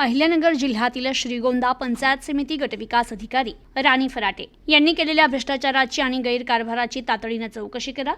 अहिल्यानगर जिल्ह्यातील श्रीगोंदा पंचायत समिती गटविकास अधिकारी राणी फराटे यांनी केलेल्या भ्रष्टाचाराची आणि गैरकारभाराची तातडीनं चौकशी करा.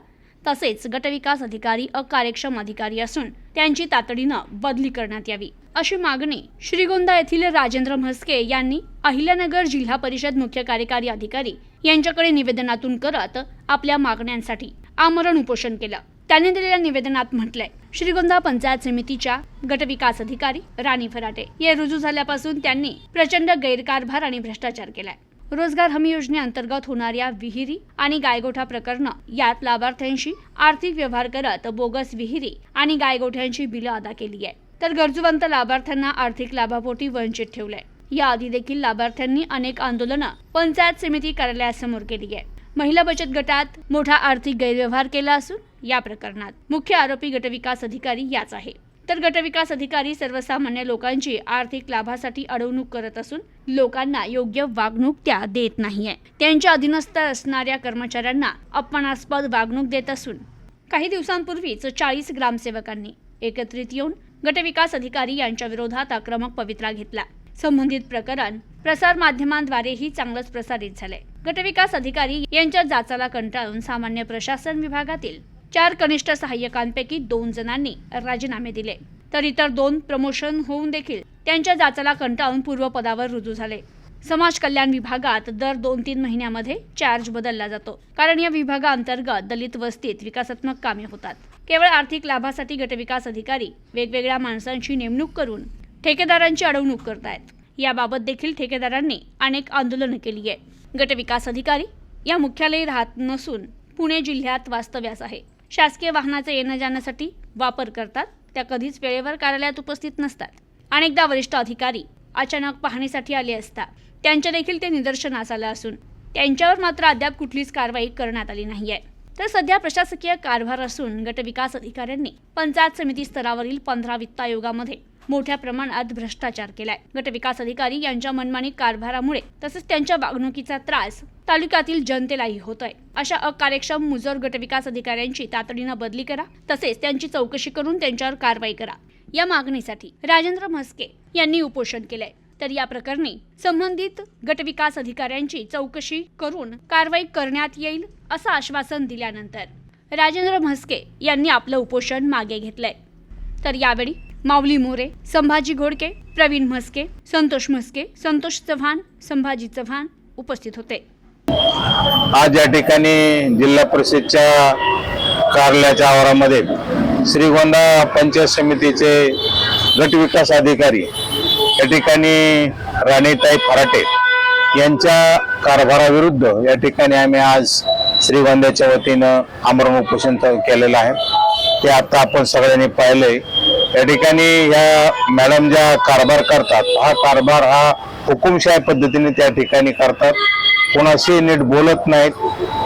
तसेच गटविकास अधिकारी अकार्यक्षम अधिकारी असून त्यांची तातडीनं बदली करण्यात यावी. अशी मागणी श्रीगोंदा येथील राजेंद्र म्हस्के यांनी अहिल्यानगर जिल्हा परिषद मुख्य कार्यकारी अधिकारी यांच्याकडे निवेदनातून करत आपल्या मागण्यांसाठी आमरण उपोषण केलं. त्यांनी दिलेल्या निवेदनात म्हटलंय श्रीगोंदा पंचायत समितीच्या गटविकास अधिकारी राणी फराटे. या रुजू झाल्यापासून त्यांनी प्रचंड गैरकारभार आणि भ्रष्टाचार केलाय. रोजगार हमी योजनेअंतर्गत होणाऱ्या विहिरी आणि गायगोठा प्रकरण यात लाभार्थ्यांशी आर्थिक व्यवहार करत बोगस विहिरी आणि गायगोठ्यांची बिलं अदा केली आहे तर गरजूवंत लाभार्थ्यांना आर्थिक लाभापोटी वंचित ठेवलंय. याआधी देखील लाभार्थ्यांनी अनेक आंदोलनं पंचायत समिती कार्यालयासमोर केली आहे महिला बचत गटात मोठा आर्थिक गैरव्यवहार केला असून या प्रकरणात मुख्य आरोपी गटविकास अधिकारी याच आहे. तर गटविकास अधिकारी सर्वसामान्य लोकांची आर्थिक लाभासाठी अडवणूक करत असून लोकांना योग्य वागणूक त्या देत नाहीये. त्यांच्या अधीनस्थ असणाऱ्या कर्मचाऱ्यांना अपमानास्पद वागणूक देत असून काही दिवसांपूर्वीच चाळीस ग्रामसेवकांनी एकत्रित येऊन गटविकास अधिकारी यांच्या विरोधात आक्रमक पवित्रा घेतला. संबंधित प्रकरण प्रसार माध्यमांद्वारेही चांगलंच प्रसारित झालंय. गटविकास अधिकारी यांच्या जाचाला कंटाळून सामान्य प्रशासन विभागातील चार कनिष्ठ सहाय्यकांपैकी दोन जणांनी राजीनामे दिले. तर इतर दोन प्रमोशन होऊन देखील त्यांच्या जाचाला कंटाळून पूर्वपदावर रुजू झाले. समाज कल्याण विभागात दर दोन तीन महिन्यामध्ये चार्ज बदलला जातो. कारण या विभागाअंतर्गत दलित वस्तीत विकासात्मक कामे होतात. केवळ आर्थिक लाभासाठी गटविकास अधिकारी वेगवेगळ्या माणसांची नेमणूक करून ठेकेदारांची अडवणूक करतायत. याबाबत देखील ठेकेदारांनी अनेक आंदोलनं केली आहे गटविकास अधिकारी या मुख्यालयी राहत नसून पुणे जिल्ह्यात वास्तव्यास आहे. शासकीय वाहनाचं येणं जाण्यासाठी वापर करतात. त्या कधीच वेळेवर कार्यालयात उपस्थित नसतात. अनेकदा वरिष्ठ अधिकारी अचानक पाहणीसाठी आले असता त्यांच्या देखील ते निदर्शनास आलं असून त्यांच्यावर मात्र अद्याप कुठलीच कारवाई करण्यात आली नाहीये तर सध्या प्रशासकीय कारभार असून गटविकास अधिकाऱ्यांनी पंचायत समिती स्तरावरील पंधरा वित्त आयोगामध्ये मोठ्या प्रमाणात भ्रष्टाचार केलाय. गटविकास अधिकारी यांच्या मनमानी कारभारामुळे तसेच त्यांच्या वागणुकीचा त्रास तालुक्यातील जनतेलाही होतोय. अशा अकार्यक्षम मुजोर गटविकास अधिकाऱ्यांची तातडीनं बदली करा तसेच त्यांची चौकशी करून त्यांच्यावर कारवाई करा. या मागणीसाठी राजेंद्र म्हस्के यांनी उपोषण केलंय. तर या प्रकरणी संबंधित गटविकास अधिकाऱ्यांची चौकशी करून कारवाई करण्यात येईल असं आश्वासन दिल्यानंतर राजेंद्र म्हस्के यांनी आपलं उपोषण मागे घेतलंय. तर यावेळी माऊली मोरे संभाजी घोडके प्रवीण म्हस्के संतोष म्हस्के संतोष चव्हाण संभाजी चव्हाण उपस्थित होते. आज या ठिकाणी जिल्हा परिषदच्या कार्यालयाच्या आवारामध्ये श्रीगोंदा पंचायत समितीचे गटविकास अधिकारी या ठिकाणी राणीताई फराटे यांच्या कारभाराविरुद्ध या ठिकाणी आम्ही आज श्रीगोंद्याच्या वतीनं आमरण उपोषण केलेलं आहे. ते आता आपण सगळ्यांनी पाहिलंय. या ठिकाणी या मॅडम ज्या कारभार करतात हा कारभार हा हुकुमशाही पद्धतीने त्या ठिकाणी करतात. कोणाशी नीट बोलत नाहीत.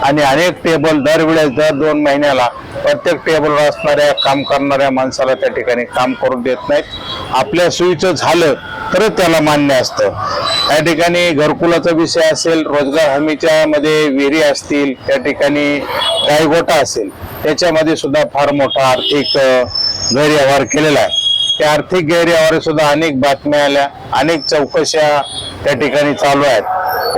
आणि अनेक टेबल दरवेळेस दर दोन महिन्याला प्रत्येक टेबलवर असणाऱ्या काम करणाऱ्या माणसाला त्या ठिकाणी काम करून देत नाहीत. आपल्या सोयीचं झालं तरच त्याला मान्य असतं. त्या ठिकाणी घरकुलाचा विषय असेल रोजगार हमीच्या मध्ये विहिरी असतील त्या ठिकाणी गायगोटा असेल त्याच्यामध्ये सुद्धा फार मोठा आर्थिक गैरव्यवहार केलेला आहे. त्या आर्थिक गैरव्यवहार सुद्धा अनेक बातम्या आल्या अनेक चौकशा त्या ठिकाणी चालू आहेत.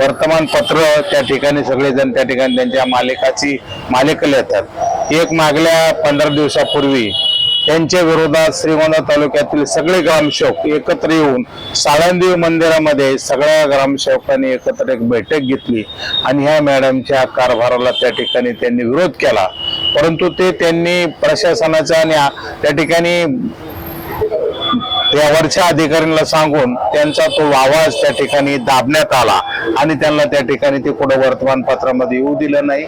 वर्तमानपत्र त्या ठिकाणी सगळेजण त्या ठिकाणी त्यांच्या मालिकाची मालिक लिहतात. एक मागल्या पंधरा दिवसापूर्वी त्यांच्या विरोधात श्रीगोंदा तालुक्यातील सगळे ग्रामसेवक एकत्र येऊन साळंदेव मंदिरामध्ये सगळ्या ग्रामसेवकांनी एकत्र एक बैठक घेतली आणि ह्या मॅडमच्या कारभाराला त्या ठिकाणी त्यांनी विरोध केला. परंतु ते त्यांनी प्रशासनाच्या आणि त्या ठिकाणी त्या वरच्या अधिकाऱ्यांना सांगून त्यांचा तो आवाज त्या ठिकाणी दाबण्यात आला आणि त्यांना त्या ठिकाणी ते कुठं वर्तमानपत्रामध्ये येऊ दिलं नाही.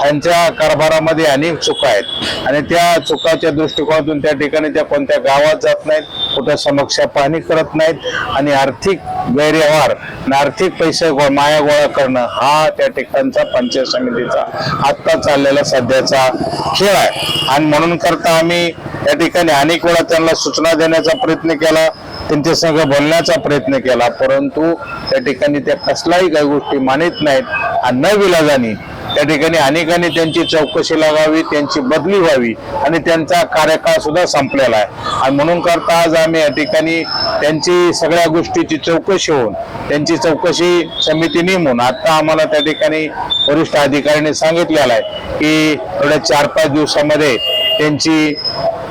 त्यांच्या कारभारामध्ये अनेक चुका आहेत आणि त्या चुकाच्या दृष्टिकोनातून त्या ठिकाणी त्या कोणत्या गावात जात नाहीत कुठं समक्ष पाहणी करत नाहीत आणि आर्थिक गैरव्यवहार आणि आर्थिक पैसे गो- माया गोळा करणं हा त्या ठिकाणचा पंचायत समितीचा आत्ता चाललेला सध्याचा खेळ आहे. आणि म्हणून करता आम्ही या ठिकाणी अनेक वेळा त्यांना सूचना देण्याचा प्रयत्न केला त्यांच्या संघ बोलण्याचा प्रयत्न केला परंतु त्या ठिकाणी त्या कसलाही काही गोष्टी मानित नाहीत. आणि न विलाजानी त्या त्या ठिकाणी अनेकांनी त्यांची चौकशी लागावी त्यांची बदली व्हावी आणि त्यांचा कार्यकाळ सुद्धा संपलेला आहे. आणि म्हणून करता आज आम्ही या ठिकाणी त्यांची सगळ्या गोष्टीची चौकशी होऊन त्यांची चौकशी समिती नेमून आता आम्हाला त्या ठिकाणी वरिष्ठ अधिकाऱ्यांनी सांगितलेलं आहे की थोड्या चार पाच दिवसामध्ये त्यांची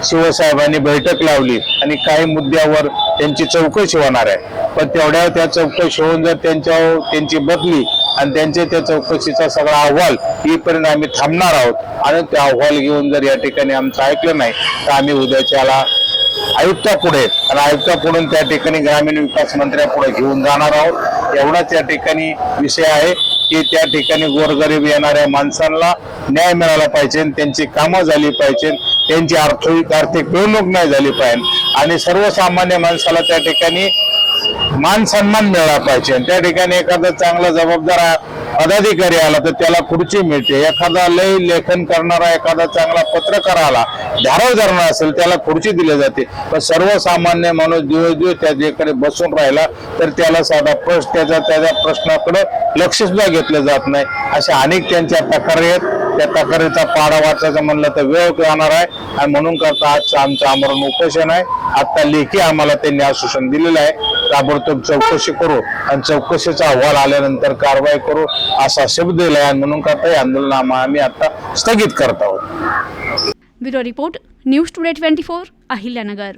शिवसाहेबांनी बैठक लावली आणि काही मुद्द्यावर त्यांची चौकशी होणार आहे. पण तेवढ्या त्या चौकशी होऊन जर त्यांच्या त्यांची बदली आणि त्यांच्या त्या चौकशीचा सगळा अहवाल येईपर्यंत आम्ही थांबणार आहोत. आणि त्या अहवाल घेऊन जर या ठिकाणी आमचं ऐकलं नाही तर आम्ही उद्याच्याला आयुक्तापुढे आणि आयुक्तापुढून त्या ठिकाणी ग्रामीण विकास मंत्र्यापुढे घेऊन जाणार आहोत. एवढाच या ठिकाणी विषय आहे की त्या ठिकाणी गोरगरीब येणाऱ्या माणसांना न्याय मिळाला पाहिजे त्यांची कामं झाली पाहिजे. त्यांची आर्थिक आर्थिक पिळवणूक नाही झाली पाहिजे. आणि सर्वसामान्य माणसाला त्या ठिकाणी मान सन्मान मिळाला पाहिजे. त्या ठिकाणी एखादा चांगला जबाबदार पदाधिकारी आला तर त्याला खुर्ची मिळते. एखादा लय लेखन करणारा एखादा चांगला पत्रकार आला धाराव धरणार असेल त्याला खुर्ची दिली जाते. पण सर्वसामान्य माणूस दिवस दिवस त्याच्याकडे बसून राहिला तर त्याला साधा प्रश्न त्याच्या त्याच्या प्रश्नाकडे लक्ष सुद्धा घेतलं जात नाही. अशा अनेक त्यांच्या तक्रारी आहेत. त्या तक्रारीचा पाडा वाचायचं म्हणलं तर वेळ जाणार आहे. आणि म्हणून करता आजचं आमचं आमरण उपोषण आहे. आता लेखी आम्हाला त्यांनी आश्वासन दिलेलं आहे. ताबडतोब चौकशी करू आणि चौकशीचा अहवाल आल्यानंतर कारवाई करू असा शब्द दिलाय आणि म्हणून करता हे आंदोलन आम्ही आता स्थगित करत आहोत. Bureau report news today twenty four Ahilyanagar.